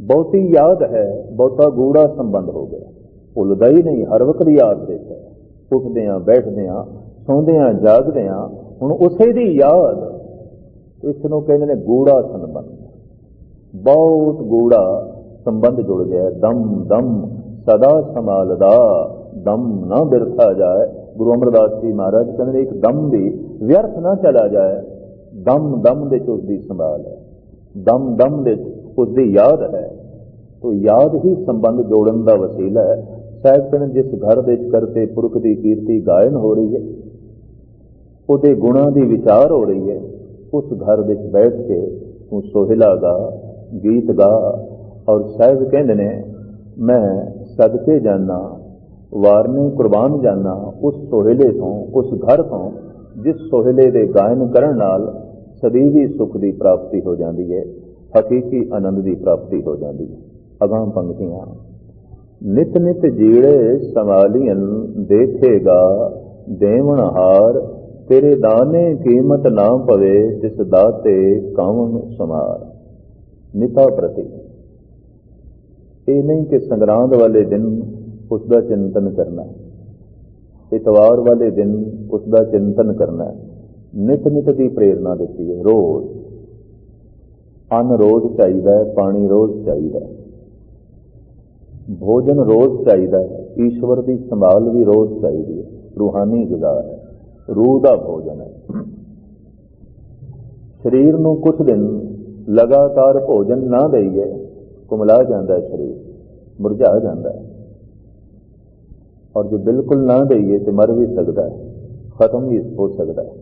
ਬਹੁਤੀ ਯਾਦ ਹੈ, ਬਹੁਤਾ ਗੂੜਾ ਸੰਬੰਧ ਹੋ ਗਿਆ। ਭੁੱਲਦਾ ਹੀ ਨਹੀਂ, ਹਰ ਵਕਤ ਯਾਦ ਦੇ ਹੈ। ਉੱਠਦੇ ਆ ਬੈਠਦੇ ਆ ਸੌਂਦੇ ਆ ਜਾਗਦੇ ਆ ਹੁਣ ਉਸੇ ਦੀ ਯਾਦ ਇਸ ਨੂੰ ਕਹਿੰਦੇ ਨੇ ਗੂੜਾ ਸੰਬੰਧ। ਬਹੁਤ ਗੂੜਾ ਸੰਬੰਧ ਜੁੜ ਗਿਆ ਦਮ ਦਮ ਸਦਾ ਸੰਭਾਲਦਾ। ਦਮ ਨਾ ਬਿਰਥਾ ਜਾਏ। ਗੁਰੂ ਅਮਰਦਾਸ ਜੀ ਮਹਾਰਾਜ ਕਹਿੰਦੇ ਇੱਕ ਦਮ ਵੀ ਵਿਅਰਥ ਨਾ ਚਲਾ ਜਾਏ। ਦਮ ਦਮ ਦੇ ਚ ਉਸ ਦੀ ਸੰਭਾਲ ਹੈ। ਦਮ ਦਮ ਦੇ ਚ ਉਸ ਦੀ ਯਾਦ ਹੈ। ਤੋ ਯਾਦ ਹੀ ਸੰਬੰਧ ਜੋੜਨ ਦਾ ਵਸੀਲਾ ਹੈ। ਸਾਹਿਬ ਕਹਿੰਦੇ ਜਿਸ ਘਰ ਦੇ ਵਿੱਚ ਕਰਤੇ ਪੁਰਖ ਦੀ ਕੀਰਤੀ ਗਾਇਨ ਹੋ ਰਹੀ ਹੈ, ਉਹਦੇ ਗੁਣਾਂ ਦੀ ਵਿਚਾਰ ਹੋ ਰਹੀ ਹੈ, ਉਸ ਘਰ ਵਿੱਚ ਬੈਠ ਕੇ ਤੂੰ ਸੋਹਿਲਾ ਗਾ ਗੀਤ ਗਾ। ਔਰ ਸਾਹਿਬ ਕਹਿੰਦੇ ਨੇ, ਮੈਂ ਸਦਕੇ ਜਾਣਾ ਵਾਰਨੇ ਕੁਰਬਾਨ ਜਾਣਾ ਉਸ ਸੋਹਿਲੇ ਤੋਂ, ਉਸ ਘਰ ਤੋਂ, ਜਿਸ ਸੋਹਿਲੇ ਦੇ ਗਾਇਨ ਕਰਨ ਨਾਲ ਸਦੀਵੀ ਸੁਖ ਦੀ ਪ੍ਰਾਪਤੀ ਹੋ ਜਾਂਦੀ ਹੈ ਹਕੀਕੀ ਆਨੰਦ ਦੀ ਪ੍ਰਾਪਤੀ ਹੋ ਜਾਂਦੀ ਹੈ ਅਗਾਂ ਪੰਕਤੀਆਂ, ਨਿਤ ਨਿਤ ਜੀੜੇ ਸੰਭਾਲੀਆਂ ਦੇਖੇਗਾ ਦੇਵਨ ਹਾਰ, ਤੇਰੇ ਦਾਨੇ ਕੀਮਤ ਨਾ ਪਵੇ, ਜਿਸ ਦਾਤੇ ਕਾਵਨ ਸਮਾਰ। ਨਿਤਾ ਪ੍ਰਤੀ ਇਹ ਨਹੀਂ ਕਿ ਸੰਗਰਾਂਦ ਵਾਲੇ ਦਿਨ ਉਸ ਦਾ ਚਿੰਤਨ ਕਰਨਾ ਇਤਵਾਰ ਵਾਲੇ ਦਿਨ ਉਸ ਦਾ ਚਿੰਤਨ ਕਰਨਾ ਨਿਤ ਨਿਤ ਦੀ ਪ੍ਰੇਰਣਾ ਦਿੱਤੀ ਹੈ। ਰੋਜ਼। ਅੰਨ ਰੋਜ਼ ਚਾਹੀਦਾ ਹੈ, ਪਾਣੀ ਰੋਜ਼ ਚਾਹੀਦਾ ਹੈ। ਭੋਜਨ ਰੋਜ਼ ਚਾਹੀਦਾ ਹੈ, ਈਸ਼ਵਰ ਦੀ ਸੰਭਾਲ ਵੀ ਰੋਜ਼ ਚਾਹੀਦੀ ਹੈ। ਰੂਹਾਨੀ ਗਿਜ਼ਾ ਹੈ, ਰੂਹ ਦਾ ਭੋਜਨ ਹੈ। ਸਰੀਰ ਨੂੰ ਕੁਝ ਦਿਨ ਲਗਾਤਾਰ ਭੋਜਨ ਨਾ ਦੇਈਏ, ਕੁਮਲਾ ਜਾਂਦਾ ਹੈ ਸਰੀਰ, ਮੁਰਝਾ ਜਾਂਦਾ ਹੈ। ਔਰ ਜੇ ਬਿਲਕੁਲ ਨਾ ਦੇਈਏ ਤੇ ਮਰ ਵੀ ਸਕਦਾ ਹੈ, ਖਤਮ ਵੀ ਹੋ ਸਕਦਾ ਹੈ।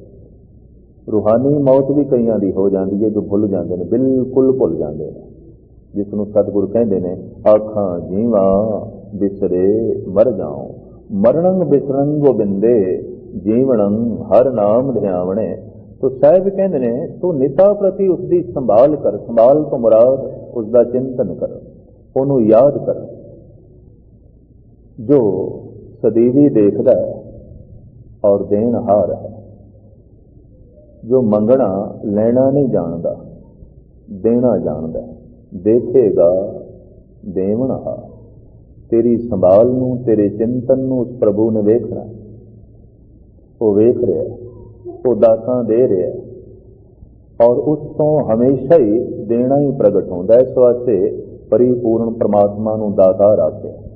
ਰੂਹਾਨੀ ਮੌਤ ਵੀ ਕਈਆਂ ਦੀ ਹੋ ਜਾਂਦੀ ਹੈ ਜੋ ਭੁੱਲ ਜਾਂਦੇ ਨੇ, ਬਿਲਕੁਲ ਭੁੱਲ ਜਾਂਦੇ ਨੇ। ਜਿਸ ਨੂੰ ਸਤਿਗੁਰ ਕਹਿੰਦੇ ਨੇ, ਆਖਾਂ ਜੀਵਾ ਬਿਸਰੇ ਮਰ ਜਾਉ ਮਰਣੰ ਬਿਸਰੰ ਗੋਬਿੰਦੇ ਜੀਵਨੰ ਹਰ ਨਾਮ ਧਿਆਵਣੇ। ਤੋ ਸਾਹਿਬ ਕਹਿੰਦੇ ਨੇ, ਤੂੰ ਨਿਤਾ ਪ੍ਰਤੀ ਉਸ ਦੀ ਸੰਭਾਲ ਕਰ, ਸੰਭਾਲ ਤੋਂ ਮੁਰਾਦ ਉਸ ਦਾ ਚਿੰਤਨ ਕਰ, ਉਹਨੂੰ ਯਾਦ ਕਰ। ਜੋ ਸਦੀਵੀ ਦੇਖਦਾ ਹੈ ਔਰ ਦੇਣਹਾਰ ਹੈ। ਜੋ ਮੰਗਣਾ ਲੈਣਾ ਨਹੀਂ ਜਾਣਦਾ, ਦੇਣਾ ਜਾਣਦਾ ਹੈ। ਦੇਖੇਗਾ ਦੇਵਨਹਾਰ ਤੇਰੀ ਸੰਭਾਲ ਨੂੰ, ਤੇਰੇ ਚਿੰਤਨ ਨੂੰ ਉਸ ਪ੍ਰਭੂ ਨੇ ਵੇਖਣਾ ਉਹ ਵੇਖ ਰਿਹਾ ਉਹ ਦਾਤਾਂ ਦੇ ਰਿਹਾ ਔਰ ਉਸ ਤੋਂ ਹਮੇਸ਼ਾ ਹੀ ਦੇਣਾ ਹੀ ਪ੍ਰਗਟ ਹੁੰਦਾ ਇਸ ਵਾਸਤੇ ਪਰਿਪੂਰਨ ਪ੍ਰਮਾਤਮਾ ਨੂੰ ਦਾਤਾਰ ਰੱਖਿਆ